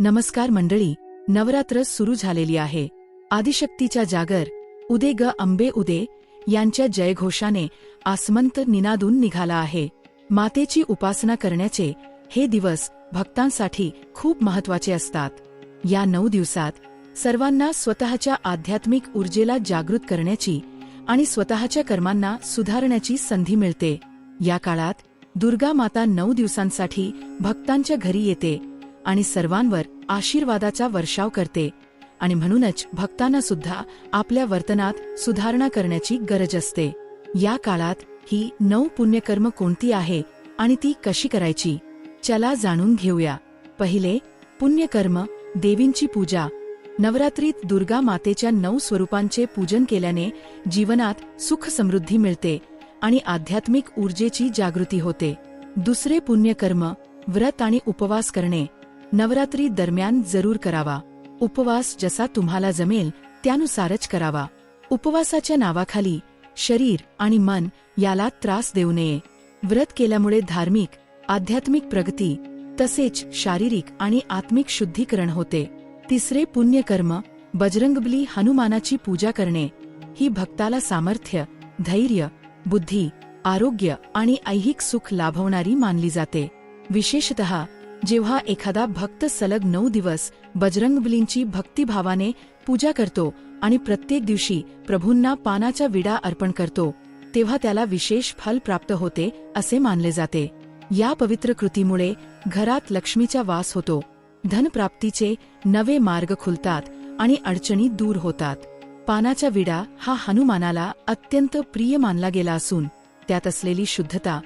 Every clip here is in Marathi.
नमस्कार मंडळी नवरात्र सुरू झालेली आहे. आदिशक्तीच्या जागर उदे ग अंबे उदे यांच्या जयघोषाने आसमंत निनादून निघाला आहे. मातेची उपासना करण्याचे हे दिवस भक्तांसाठी खूप महत्त्वाचे असतात. या नऊ दिवसात सर्वांना स्वतःच्या आध्यात्मिक ऊर्जेला जागृत करण्याची आणि स्वतःच्या कर्मांना सुधारण्याची संधी मिळते. या काळात दुर्गा माता नऊ दिवसांसाठी भक्तांच्या घरी येते. आणि सर्वांवर आशीर्वादाचा वर्षाव करते आणि म्हणूनच भक्तांना सुद्धा आपल्या वर्तनात सुधारणा करण्याची गरज असते. या काळात ही नऊ पुण्यकर्म कोणती आहे आणि ती कशी करायची? चला जाणून घेऊया. पहिले पुण्यकर्म देवींची पूजा. नवरात्रीत दुर्गा मातेच्या नऊ स्वरूपांचे पूजन केल्याने जीवनात सुख समृद्धी मिळते आणि आध्यात्मिक ऊर्जेची जागृती होते. दुसरे पुण्यकर्म व्रत आणि उपवास करणे. नवरात्री दरम्यान जरूर करावा. उपवास जसा तुम्हाला जमेल त्यानुसारच करावा. उपवासाच्या नावाखाली शरीर आणि मन याला त्रास देऊ नये. व्रत केल्यामुळे धार्मिक आध्यात्मिक प्रगती तसेच शारीरिक आणि आत्मिक शुद्धीकरण होते. तिसरे पुण्यकर्म बजरंगबली हनुमानाची पूजा करणे. ही भक्ताला सामर्थ्य धैर्य बुद्धी आरोग्य आणि ऐहिक सुख लाभवणारी मानली जाते. विशेषतः जेव्हा एखादा भक्त सलग नऊ दिवस बजरंगबलींची भक्तिभावाने पूजा करतो आणि प्रत्येक दिवशी प्रभूंना पानाच्या विडा अर्पण करतो तेव्हा त्याला विशेष फल प्राप्त होते असे मानले जाते. या पवित्र कृतीमुळे घरात लक्ष्मीचा वास होतो. धनप्राप्तीचे नवे मार्ग खुलतात आणि अडचणी दूर होतात. पानाचा विडा हा हनुमानाला अत्यंत प्रिय मानला गेला असून त्यात असलेली शुद्धता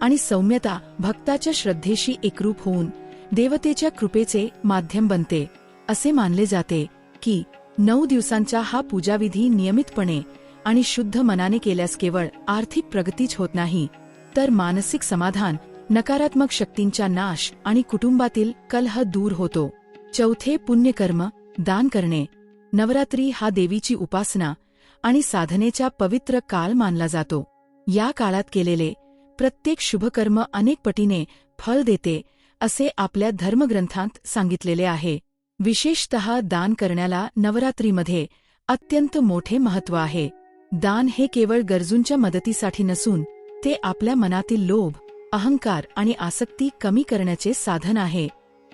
आणि सौम्यता भक्ताच्या श्रद्धेशी एकरूप होऊन देवतेच्या कृपेचे माध्यम बनते. असे मानले जाते की नऊ दिवसांचा हा पूजाविधी नियमितपणे आणि शुद्ध मनाने केल्यास केवळ आर्थिक प्रगतीच होत नाही तर मानसिक समाधान नकारात्मक शक्तींचा नाश आणि कुटुंबातील कलह दूर होतो. चौथे पुण्यकर्म दान करणे. नवरात्री हा देवीची उपासना आणि साधनेचा पवित्र काल मानला जातो. या काळात केलेले प्रत्येक शुभकर्म अनेक पटीने फळ देते असे आपल्या धर्मग्रंथांत सांगितलेले आहे. विशेषतः दान करण्याला नवरात्रीमध्ये अत्यंत मोठे महत्त्व आहे. दान हे केवळ गरजूंच्या मदतीसाठी नसून ते आपल्या मनातील लोभ अहंकार आणि आसक्ती कमी करण्याचे साधन आहे.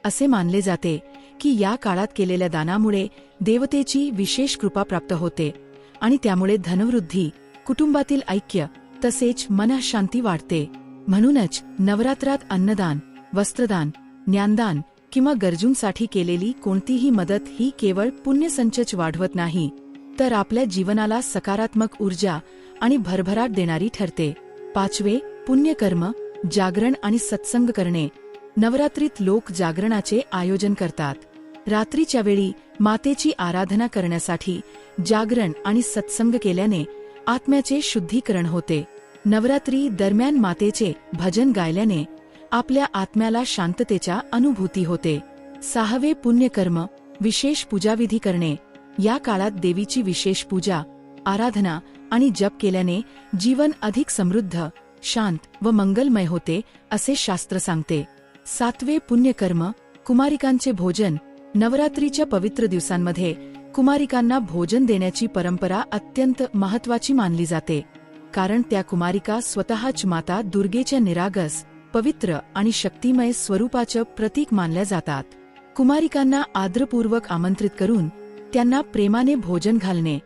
असे मानले जाते की या काळात केलेल्या दानामुळे देवतेची विशेष कृपा प्राप्त होते आणि त्यामुळे धनवृद्धी कुटुंबातील ऐक्य तसेच मनःशांती वाढते. म्हणूनच नवरात्रात अन्नदान वस्त्रदान ज्ञानदान किंवा गरजूंसाठी केलेली कोणतीही मदत ही केवळ पुण्यसंचच वाढवत नाही तर आपल्या जीवनाला सकारात्मक ऊर्जा आणि भरभराट देणारी ठरते. पाचवे पुण्यकर्म जागरण आणि सत्संग करणे. नवरात्रीत लोक जागरणाचे आयोजन करतात. रात्रीच्या वेळी मातेची आराधना करण्यासाठी जागरण आणि सत्संग केल्याने आत्म्याचे शुद्धीकरण होते. नवरात्री दरम्यान मातेचे भजन गायल्याने आपल्या आत्म्याला शांततेच्या अनुभूती होते. सहावे पुण्यकर्म विशेष पूजाविधी करणे. या काळात देवीची विशेष पूजा आराधना आणि जप केल्याने जीवन अधिक समृद्ध शांत व मंगलमय होते असे शास्त्र सांगते. सातवे पुण्यकर्म कुमारिकांचे भोजन. नवरात्रीच्या पवित्र दिवसांमध्ये कुमारिकांना भोजन देण्याची परंपरा अत्यंत महत्वाची मानली जाते. कारण त्या कुमारिका स्वतःच माता दुर्गेच्या निरागस पवित्र आणि शक्तिमय स्वरूपाचं प्रतीक मानल्या जातात. कुमारिकांना आदरपूर्वक आमंत्रित करून त्यांना प्रेमाने भोजन घालणे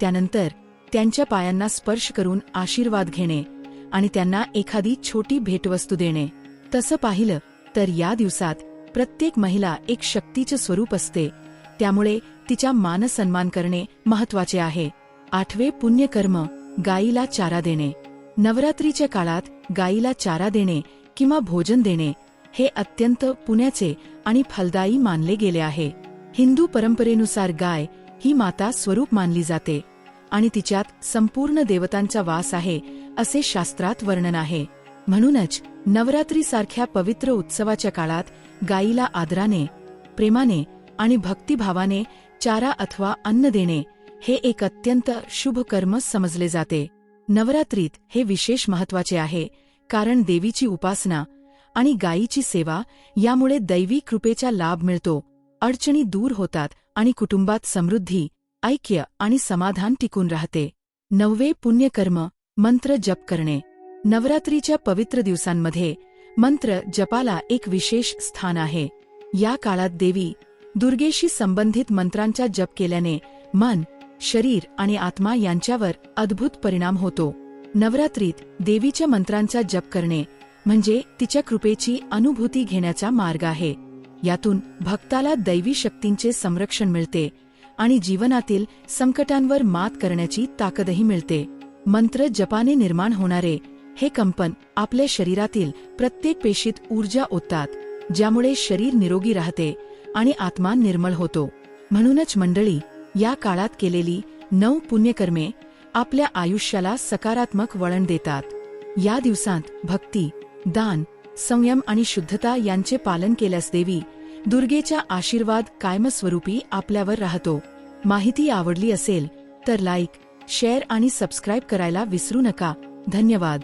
त्यानंतर त्यांच्या पायांना स्पर्श करून आशीर्वाद घेणे आणि त्यांना एखादी छोटी भेटवस्तू देणे. तसं पाहिलं तर या दिवसात प्रत्येक महिला एक शक्तीचं स्वरूप असते. त्यामुळे तिच्या मानसन्मान करणे महत्त्वाचे आहे. आठवे पुण्यकर्म गायीला चारा देणे. नवरात्रीच्या काळात गायीला चारा देणे किंवा भोजन देणे हे अत्यंत पुण्याचे आणि फलदायी मानले गेले आहे. हिंदू परंपरेनुसार गाय ही माता स्वरूप मानली जाते आणि तिच्यात संपूर्ण देवतांचा वास आहे असे शास्त्रात वर्णन आहे. म्हणूनच नवरात्रीसारख्या पवित्र उत्सवाच्या काळात गायीला आदराने प्रेमाने आणि भक्तिभावाने चारा अथवा अन्न देणे हे एक अत्यंत शुभ कर्म समजले जाते. नवरात्रीत हे विशेष महत्त्वाचे आहे कारण देवीची उपासना आणि गायीची सेवा यामुळे दैवी कृपेचा लाभ मिळतो. अडचणी दूर होतात आणि कुटुंबात समृद्धी ऐक्य आणि समाधान टिकून राहते. नववे पुण्यकर्म मंत्र जप करणे. नवरात्रीच्या पवित्र दिवसांमध्ये मंत्र जपाला एक विशेष स्थान आहे. या काळात देवी दुर्गेशी संबंधित मंत्रांचा जप केल्याने मन शरीर आणि आत्मा यांच्यावर अद्भुत परिणाम होतो. नवरात्रीत देवीच्या मंत्रांचा जप करणे म्हणजे तिच्या कृपेची अनुभूती घेण्याचा मार्ग आहे. यातून भक्ताला दैवी शक्तींचे संरक्षण मिळते आणि जीवनातील संकटांवर मात करण्याची ताकदही मिळते. मंत्र जपाने निर्माण होणारे हे कंपन आपल्या शरीरातील प्रत्येक पेशीत ऊर्जा ओततात ज्यामुळे शरीर निरोगी राहते आणि आत्मा निर्मळ होतो. म्हणूनच मंडळी या काळात केलेली नऊ पुण्यकर्मे आपल्या आयुष्याला सकारात्मक वळण देतात. या दिवसांत भक्ती दान संयम आणि शुद्धता यांचे पालन केल्यास देवी दुर्गेचा आशीर्वाद कायमस्वरूपी आपल्यावर राहतो. माहिती आवडली असेल तर लाईक शेअर आणि सबस्क्राईब करायला विसरू नका. धन्यवाद.